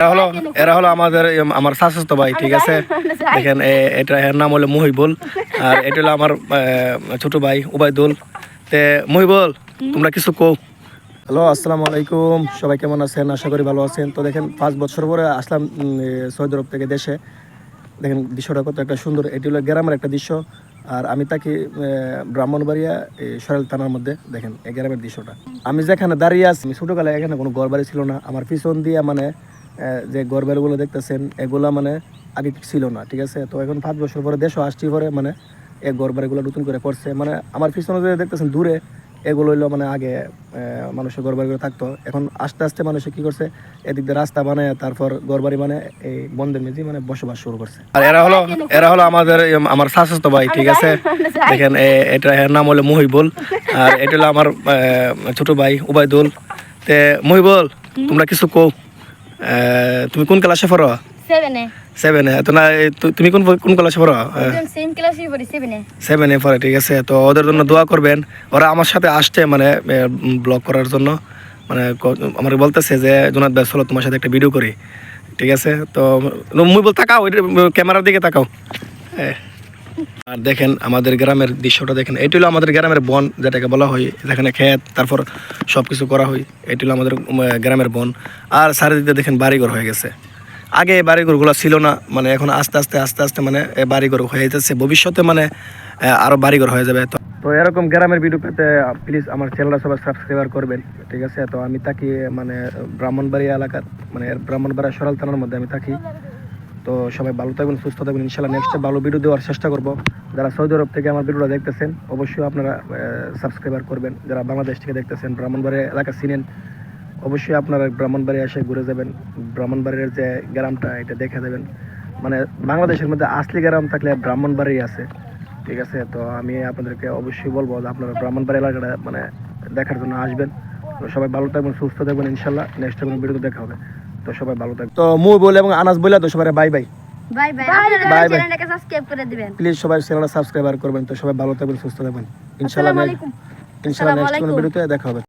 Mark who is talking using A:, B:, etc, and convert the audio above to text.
A: এরা হলো এরা হলো আমাদের আমার ভাই ঠিক আছে? দেখেন এটা এর নাম হলো মহিবুল আর এটা হলো আমার ছোট ভাই উবাইদুল তে মহিবুল তোমরা কিছু কও। হ্যালো আসসালামু আলাইকুম। সবাই কেমন আছেন? আশা করি ভালো আছেন। তো দেখেন পাঁচ বছর পরে আসলাম উম, সৌদি আরব থেকে দেশে। দেখেন দৃশ্যটা কত একটা সুন্দর। এটি হলো গ্রামের একটা দৃশ্য। আর আমি থাকি আহ, ব্রাহ্মণবাড়িয়া এই সরাইল থানার মধ্যে। দেখেন এই গ্রামের দৃশ্যটা। আমি যেখানে দাঁড়িয়ে আছি ছোটোকালে এখানে কোনো ঘর বাড়ি ছিল না। আমার পিছন দিয়ে মানে যে ঘর বাড়িগুলো দেখতেছেন এগুলা মানে আগে ছিল না ঠিক আছে? তো এখন পাঁচ বছর পরে দেশও আসছি পরে মানে এই ঘর নতুন করে করছে। মানে আমার পিছনে যে দেখতেছেন দূরে এগুলো হইল মানে আগে আহ, মানুষের ঘর বাড়িগুলো থাকতো। এখন আস্তে আস্তে মানুষে কি করছে এদিক দিয়ে রাস্তা বানায় তারপর ঘর বাড়ি মানে এই বন্ধের মেজি মানে বসবাস শুরু করছে। আর এরা হলো এরা হলো আমাদের আমার শাশুস্ত ভাই ঠিক আছে? দেখেন এটা এর নাম হলো মহিবুল। আর এটা হলো আমার আহ, ছোট ভাই উবাইদুল তে মহিবুল তোমরা কিছু কও। আহ, তুমি কোন ক্লাসে পড়ো?
B: সেভেনে
A: সেভেনে তো না তুমি কোন কোন ক্লাসে পড়ো?
B: সেম ক্লাসে পড়ি সেভেনে
A: সেভেনে পরে ঠিক আছে? তো ওদের জন্য দোয়া করবেন। ওরা আমার সাথে আসছে মানে ব্লগ করার জন্য। মানে আমাকে বলতেছে যে জোনাত ভাই চলো তোমার সাথে একটা ভিডিও করি। ঠিক আছে? তো মুই বল তাকাও ক্যামেরার দিকে তাকাও। হ্যাঁ। আর দেখেন আমাদের গ্রামের দৃশ্যটা দেখেন এটি হলো আমাদের গ্রামের বন যেটাকে বলা হয় যেখানে ক্ষেত তারপর সব কিছু করা হয় এটি হলো আমাদের গ্রামের বন। আর চারিদিকে দেখেন বাড়িঘর হয়ে গেছে। আগে এই বাড়িঘরগুলো ছিল না মানে এখন আস্তে আস্তে আস্তে আস্তে মানে বাড়িঘর হয়ে যাচ্ছে। ভবিষ্যতে মানে আহ, আরও বাড়িঘর হয়ে যাবে। তো তো এরকম গ্রামের ভিডিও পেতে প্লিজ আমার চ্যানেলটা সবাই সাবস্ক্রাইবার করবেন ঠিক আছে? তো আমি থাকি মানে ব্রাহ্মণবাড়িয়া এলাকার মানে ব্রাহ্মণবাড়িয়া সরাল থানার মধ্যে আমি থাকি। তো সবাই ভালো থাকবেন সুস্থ থাকবেন ইনশাল্লাহ নেক্সট ভালো ভিডিও দেওয়ার চেষ্টা করব। যারা সৌদি আরব থেকে আমার ভিডিওটা দেখতেছেন, অবশ্যই আপনারা সাবস্ক্রাইবার করবেন। যারা বাংলাদেশ থেকে দেখতেছেন ব্রাহ্মণবাড়িয়া এলাকা চিনেন, অবশ্যই আপনারা ব্রাহ্মণবাড়ি এসে ঘুরে যাবেন। ব্রাহ্মণবাড়ির যে গ্রামটা, এটা দেখে দেবেন মানে বাংলাদেশের মধ্যে আসলি গ্রাম থাকলে ব্রাহ্মণবাড়ি আছে, ঠিক আছে? তো আমি আপনাদেরকে অবশ্যই বলব যে আপনারা ব্রাহ্মণবাড়ি এলাকাটা মানে দেখার জন্য আসবেন। সবাই ভালো থাকবেন সুস্থ থাকবেন ইনশাল্লাহ। নেক্সট টাইম ভিডিওতে দেখা হবে। তো সবাই ভালো থাকবে তো মুই বলে এবং আনাস বলে তো সবাই bye bye
B: bye bye
A: Bye
B: আপনারা চ্যানেলটাকে সাবস্ক্রাইব করে দিবেন।
A: প্লিজ সবাই চ্যানেলটা সাবস্ক্রাইবার করবেন তো সবাই ভালো থাকবেন সুস্থ থাকবেন। ইনশাল্লাহ
B: আসসালামু
A: ইনশাল্লাহ নেক্সট কোনো ভিডিওতে দেখা হবে।